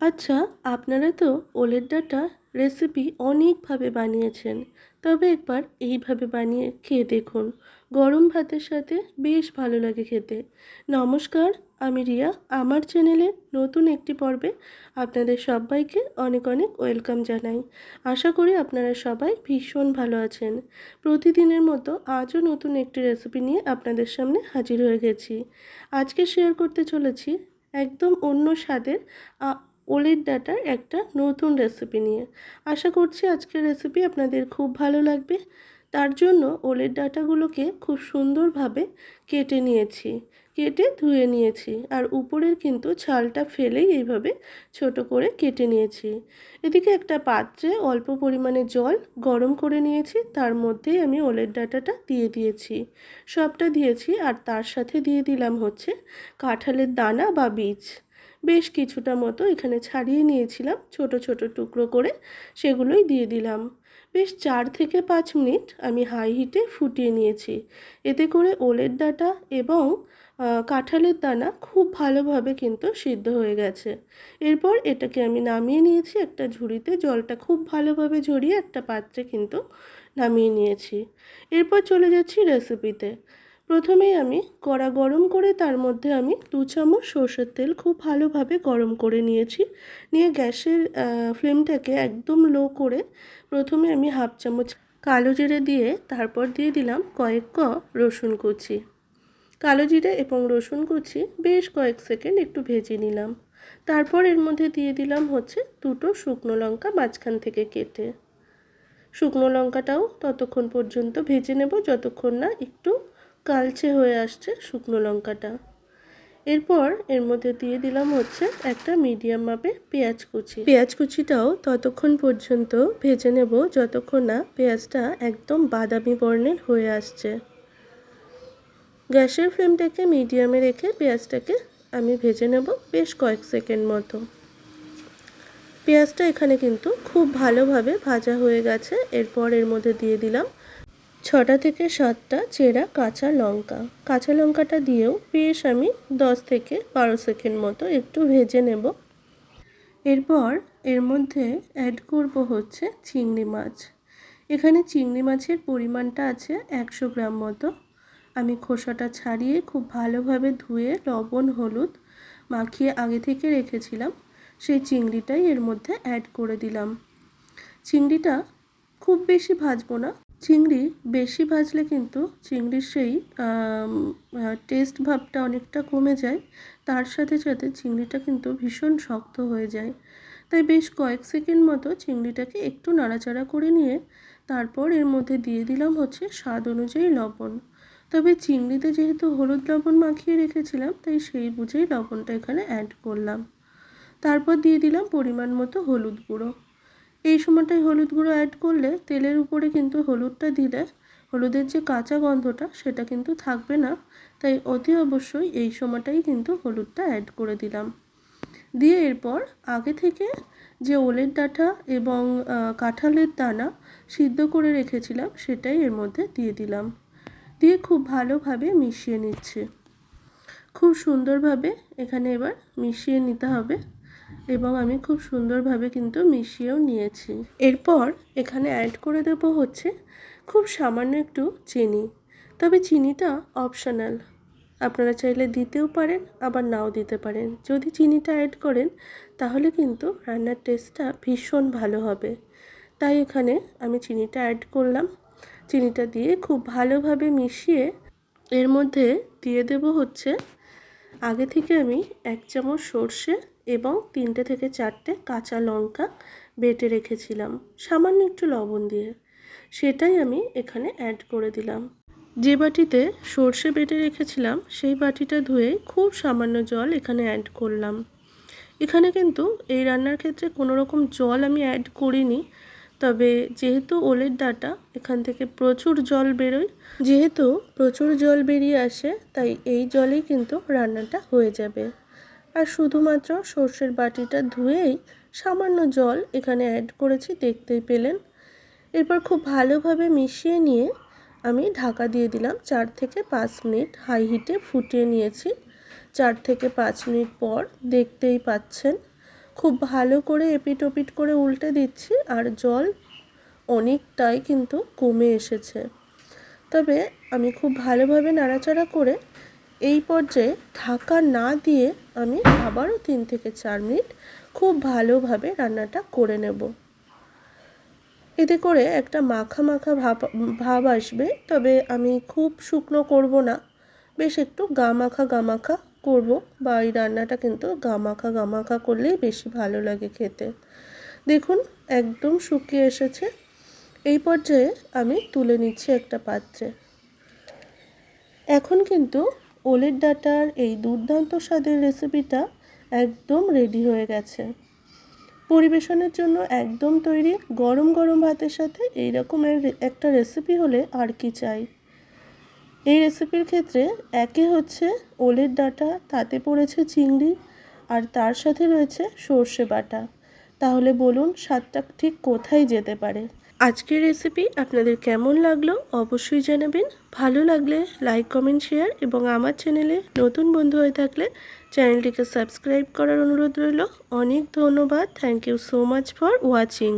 আচ্ছা আপনারা তো ওলের ডাটা রেসিপি অনেকভাবে বানিয়েছেন। তবে একবার এইভাবে বানিয়ে খেয়ে দেখুন। গরম ভাতের সাথে বেশ ভালো লাগে খেতে। নমস্কার, আমি রিয়া। আমার চ্যানেলে নতুন একটি পর্বে আপনাদের সবাইকে অনেক অনেক ওয়েলকাম জানাই। আশা করি আপনারা সবাই ভীষণ ভালো আছেন। প্রতিদিনের মতো আজও নতুন একটি রেসিপি নিয়ে আপনাদের সামনে হাজির হয়ে গেছি। আজকে শেয়ার করতে চলেছি একদম অন্য স্বাদের ওলের ডাটার একটা নতুন রেসিপি নিয়ে। আশা করছি আজকের রেসিপি আপনাদের খুব ভালো লাগবে। তার জন্য ওলের ডাটাগুলোকে খুব সুন্দরভাবে কেটে নিয়েছি। কেটে ধুয়ে নিয়েছি আর উপরের কিন্তু ছালটা ফেলেই এইভাবে ছোট করে কেটে নিয়েছি। এদিকে একটা পাত্রে অল্প পরিমাণে জল গরম করে নিয়েছি, তার মধ্যেই আমি ওলের ডাটাটা দিয়ে দিয়েছি। সবটা দিয়েছি আর তার সাথে দিয়ে দিলাম হচ্ছে কাঁঠালের দানা বা বীজ। বেশ কিছুটা মতো এখানে ছাড়িয়ে নিয়েছিলাম, ছোট ছোট টুকরো করে সেগুলোই দিয়ে দিলাম। বেশ চার থেকে পাঁচ মিনিট আমি হাই হিটে ফুটিয়ে নিয়েছি। এতে করে ওলের ডাঁটা এবং কাঁঠালের দানা খুব ভালোভাবে কিন্তু সিদ্ধ হয়ে গেছে। এরপর এটাকে আমি নামিয়ে নিয়েছি, একটা ঝুড়িতে জলটা খুব ভালোভাবে ঝরিয়ে একটা পাত্রে কিন্তু নামিয়ে নিয়েছি। এরপর চলে যাচ্ছি রেসিপিতে প্রথমেই আমি কড়া গরম করে তার মধ্যে আমি দু চামচ সর্ষের তেল খুব ভালোভাবে গরম করে নিয়েছি। নিয়ে গ্যাসের ফ্লেমটাকে একদম লো করে প্রথমে আমি হাফ চামচ কালো জিরে দিয়ে তারপর দিয়ে দিলাম কয়েক ক রসুন কুচি। কালো জিরে এবং রসুন কুচি বেশ কয়েক সেকেন্ড একটু ভেজে নিলাম। তারপর এর মধ্যে দিয়ে দিলাম হচ্ছে দুটো শুকনো লঙ্কা মাঝখান থেকে কেটে। শুকনো লঙ্কাটাও ততক্ষণ পর্যন্ত ভেজে নেব, যতক্ষণ না একটু কালচে হয়ে আসছে শুকনো লঙ্কাটা। এরপর এর মধ্যে দিয়ে দিলাম হচ্ছে একটা মিডিয়াম মাপে পেঁয়াজ কুচি। পেঁয়াজ কুচিটাও ততক্ষণ পর্যন্ত ভেজে নেব যতক্ষণ না পেঁয়াজটা একদম বাদামি বর্ণের হয়ে আসছে। গ্যাসের ফ্লেমটাকে মিডিয়ামে রেখে পেঁয়াজটাকে আমি ভেজে নেব বেশ কয়েক সেকেন্ড মতো। পেঁয়াজটা এখানে কিন্তু খুব ভালোভাবে ভাজা হয়ে গেছে। এরপর এর মধ্যে দিয়ে দিলাম ছটা থেকে সাতটা চেরা কাঁচা লঙ্কা। কাঁচা লঙ্কাটা দিয়েও বেশ আমি দশ থেকে বারো সেকেন্ড মতো একটু ভেজে নেব। এরপর এর মধ্যে অ্যাড করব হচ্ছে চিংড়ি মাছ। এখানে চিংড়ি মাছের পরিমাণটা আছে একশো গ্রাম মতো। আমি খোসাটা ছাড়িয়ে খুব ভালোভাবে ধুয়ে লবণ, হলুদ মাখিয়ে আগে থেকে রেখেছিলাম। সেই চিংড়িটাই এর মধ্যে অ্যাড করে দিলাম। চিংড়িটা খুব বেশি ভাজবো না। চিংড়ি বেশি ভাজলে কিন্তু চিংড়ির সেই টেস্ট ভাবটা অনেকটা কমে যায়। তার সাথে সাথে চিংড়িটা কিন্তু ভীষণ শক্ত হয়ে যায়। তাই বেশ কয়েক সেকেন্ড মতো চিংড়িটাকে একটু নাড়াচাড়া করে নিয়ে তারপর এর মধ্যে দিয়ে দিলাম হচ্ছে স্বাদ অনুযায়ী লবণ। তবে চিংড়িতে যেহেতু হলুদ লবণ মাখিয়ে রেখেছিলাম, তাই সেই বুঝেই লবণটা এখানে অ্যাড করলাম। তারপর দিয়ে দিলাম পরিমাণ মতো হলুদ গুঁড়ো। এই সময়টায় হলুদ গুঁড়ো অ্যাড করলে তেলের উপরে কিন্তু হলুদটা দিলে হলুদের যে কাঁচা গন্ধটা সেটা কিন্তু থাকবে না। তাই অতি অবশ্যই এই সময়টাই কিন্তু হলুদটা অ্যাড করে দিলাম। দিয়ে এরপর আগে থেকে যে ওলের ডাঁটা এবং কাঁঠালের দানা সিদ্ধ করে রেখেছিলাম সেটাই এর মধ্যে দিয়ে দিলাম। দিয়ে খুব ভালোভাবে মিশিয়ে নিচ্ছে। খুব সুন্দরভাবে এখানে এবার মিশিয়ে নিতে হবে। এবং আমি খুব সুন্দরভাবে কিন্তু মিশিয়েও নিয়েছি। এরপর এখানে অ্যাড করে দেবো হচ্ছে খুব সামান্য একটু চিনি। তবে চিনিটা অপশনাল আপনারা চাইলে দিতেও পারেন, আবার নাও দিতে পারেন। যদি চিনিটা অ্যাড করেন, তাহলে কিন্তু রান্নার টেস্টটা ভীষণ ভালো হবে। তাই এখানে আমি চিনিটা অ্যাড করলাম। চিনিটা দিয়ে খুব ভালোভাবে মিশিয়ে এর মধ্যে দিয়ে দেব হচ্ছে, আগে থেকে আমি এক চামচ সর্ষে এবং তিনটে থেকে চারটে কাঁচা লঙ্কা বেটে রেখেছিলাম, সামান্য একটু লবণ দিয়ে। সেটাই আমি এখানে অ্যাড করে দিলাম। যে বাটিতে সর্ষে বেটে রেখেছিলাম, সেই বাটিটা ধুয়ে খুব সামান্য জল এখানে অ্যাড করলাম। এখানে কিন্তু এই রান্নার ক্ষেত্রে কোনো রকম জল আমি অ্যাড করিনি, তবে যেহেতু ওলের ডাটা, এখান থেকে প্রচুর জল বেরোয়। যেহেতু প্রচুর জল বেরিয়ে আসে, তাই এই জলেই কিন্তু রান্নাটা হয়ে যাবে। আর শুধুমাত্র সর্ষের বাটিটা ধুয়েই সামান্য জল এখানে অ্যাড করেছি, দেখতেই পেলেন। এরপর খুব ভালোভাবে মিশিয়ে নিয়ে আমি ঢাকা দিয়ে দিলাম চার থেকে পাঁচ মিনিট হাই হিটে ফুটিয়ে নিয়েছি। চার থেকে পাঁচ মিনিট পর দেখতেই পাচ্ছেন, খুব ভালো করে এপিট ওপিট করে উল্টে দিচ্ছি আর জল অনেকটাই কিন্তু কমে এসেছে। তবে আমি খুব ভালোভাবে নাড়াচাড়া করে এই পর্যায়ে ঢাকা না দিয়ে আমি আবারও তিন থেকে চার মিনিট খুব ভালোভাবে রান্নাটা করে নেব। এতে করে একটা মাখা মাখা ভাব ভাব আসবে, তবে আমি খুব শুকনো করব না। বেশ একটু গামাখা গামাখা করব বা এই রান্নাটা কিন্তু গামাখা গামাখা করলেই বেশি ভালো লাগে খেতে। দেখুন, একদম শুকিয়ে এসেছে। এই পর্যায়ে আমি তুলে নিচ্ছি একটা পাত্রে। এখন কিন্তু ওলের ডাটার এই দুর্দান্ত স্বাদের রেসিপিটা একদম রেডি হয়ে গেছে। পরিবেশনের জন্য একদম তৈরি গরম গরম ভাতের সাথে এই রকমের একটা রেসিপি হলে আর কি চাই। এই রেসিপির ক্ষেত্রে একে হচ্ছে ওলের ডাটা, তাতে পড়েছে চিংড়ি আর তার সাথে রয়েছে সর্ষে বাটা। তাহলে বলুন স্বাদটা ঠিক কোথায় যেতে পারে? আজকের রেসিপি আপনাদের কেমন লাগল অবশ্যই জানাবেন। ভালো লাগলে লাইক কমেন্ট শেয়ার এবং আমার চ্যানেলে নতুন বন্ধু হয়ে থাকলে চ্যানেলটিকে সাবস্ক্রাইব করার অনুরোধ রইল। অনেক ধন্যবাদ। Thank you so much for watching